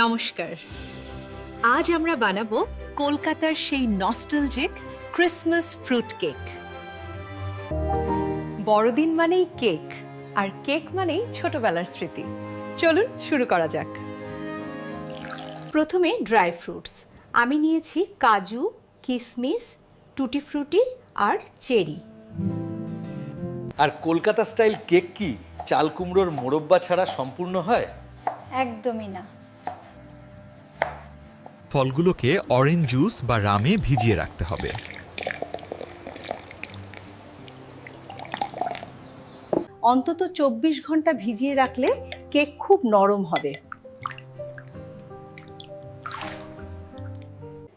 নমস্কার। আজ আমরা বানাবো কলকাতার সেই নস্টালজিক ক্রিসমাস ফ্রুট কেক বড়দিন মানেই কেক আর কেক মানেই ছোটবেলার স্মৃতি। চলুন শুরু করা যাক। প্রথমে ড্রাই ফ্রুটস আমি নিয়েছি কাজু কিশমিশ টুটি ফ্রুটি আর চেরি। আর কলকাতা স্টাইল কেক কি? চাল কুমড়োর মোরব্বা ছাড়া সম্পূর্ণ হয়? একদমই না। ফলগুলোকে অরেঞ্জ জুস বা রামে ভিজিয়ে রাখতে হবে। অন্তত চব্বিশ ঘণ্টা ভিজিয়ে রাখলে কেক খুব নরম হবে।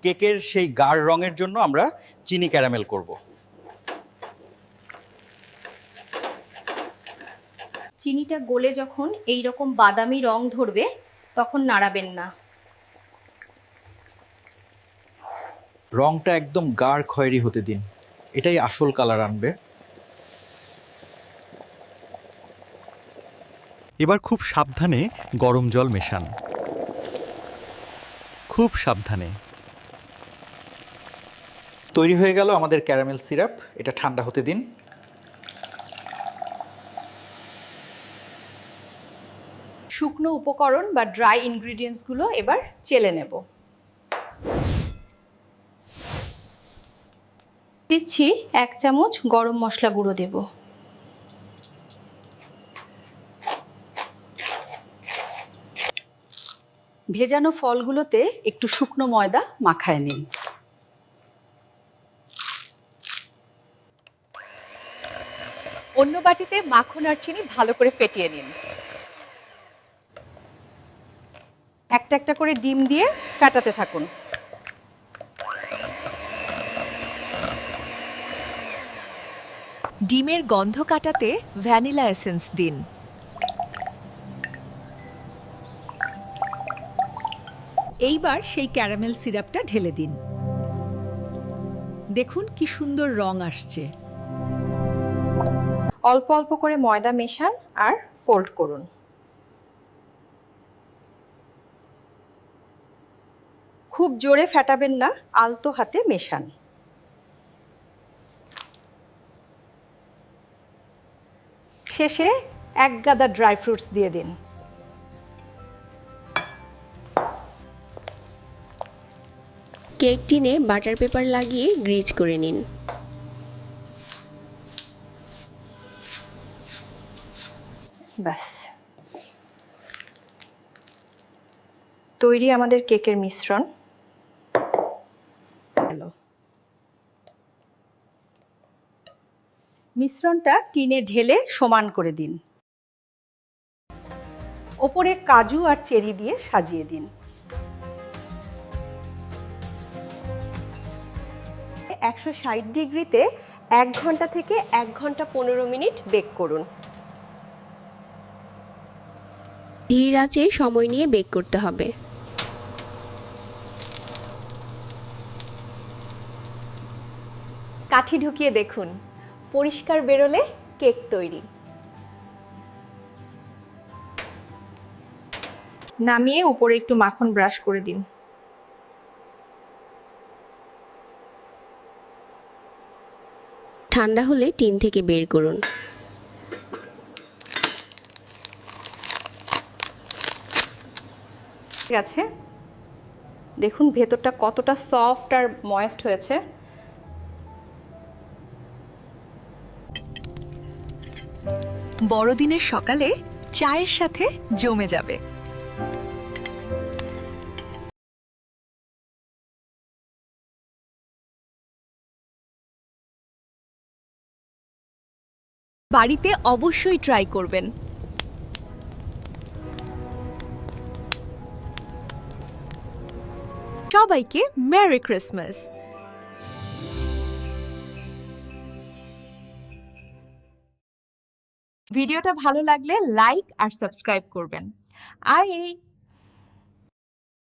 কেকের সেই গাঢ় রঙের জন্য আমরা চিনি ক্যারামেল করব। চিনিটা গলে যখন এই রকম বাদামি রং ধরবে তখন নাড়াবেন না। রংটা একদম গাঢ় খয়েরি হতে দিন। এটাই আসল কালার আনবে। এবার খুব সাবধানে গরম জল মেশান। খুব সাবধানে। তৈরি হয়ে গেল আমাদের ক্যারামেল সিরাপ। এটা ঠান্ডা হতে দিন। শুকনো উপকরণ বা ড্রাই ইনগ্রিডিয়েন্টসগুলো এবার চেলে নেব। দিচ্ছি এক চামচ গরম মশলা গুঁড়ো দেব। ভেজানো ফলগুলোতে একটু শুকনো ময়দা মাখায় নিন। অন্য বাটিতে মাখন আর চিনি ভালো করে ফেটিয়ে নিন। একটা একটা করে ডিম দিয়ে ফেটাতে থাকুন। ডিমের গন্ধ কাটাতে ভ্যানিলা এসেন্স দিন। এইবার সেই ক্যারামেল সিরাপটা ঢেলে দিন। দেখুন কি সুন্দর রং আসছে। অল্প অল্প করে ময়দা মেশান আর ফোল্ড করুন। খুব জোরে ফেটাবেন না, আলতো হাতে মেশান। শেষে এক গাদা ড্রাই ফ্রুটস দিয়ে দিন। কেক টিনে বাটার পেপার লাগিয়ে গ্রিজ করে নিন। ব্যাস। তৈরি আমাদের কেকের মিশ্রণ। মিশ্রণটা টিনে ঢেলে সমান করে দিন। ওপরে কাজু আর চেরি দিয়ে সাজিয়ে দিন। একশো ষাট ডিগ্রিতে এক ঘণ্টা থেকে এক ঘণ্টা পনেরো মিনিট বেক করুন। ধীর আঁচে সময় নিয়ে বেক করতে হবে। কাঠি ঢুকিয়ে দেখুন। পরিষ্কার বেরোলে কেক তৈরি। নামিয়ে উপরে একটু মাখন ব্রাশ করে দিন। ঠান্ডা হলে টিন থেকে বের করুন। ঠিক আছে। দেখুন ভেতরটা কতটা সফট আর ময়েস্ট হয়েছে। বড়দিনের সকালে চায়ের সাথে জমে যাবে। বাড়িতে অবশ্যই ট্রাই করবেন। সবাইকে মেরি ক্রিসমাস ভিডিওটা ভালো লাগলে লাইক আর সাবস্ক্রাইব করবেন। আর এই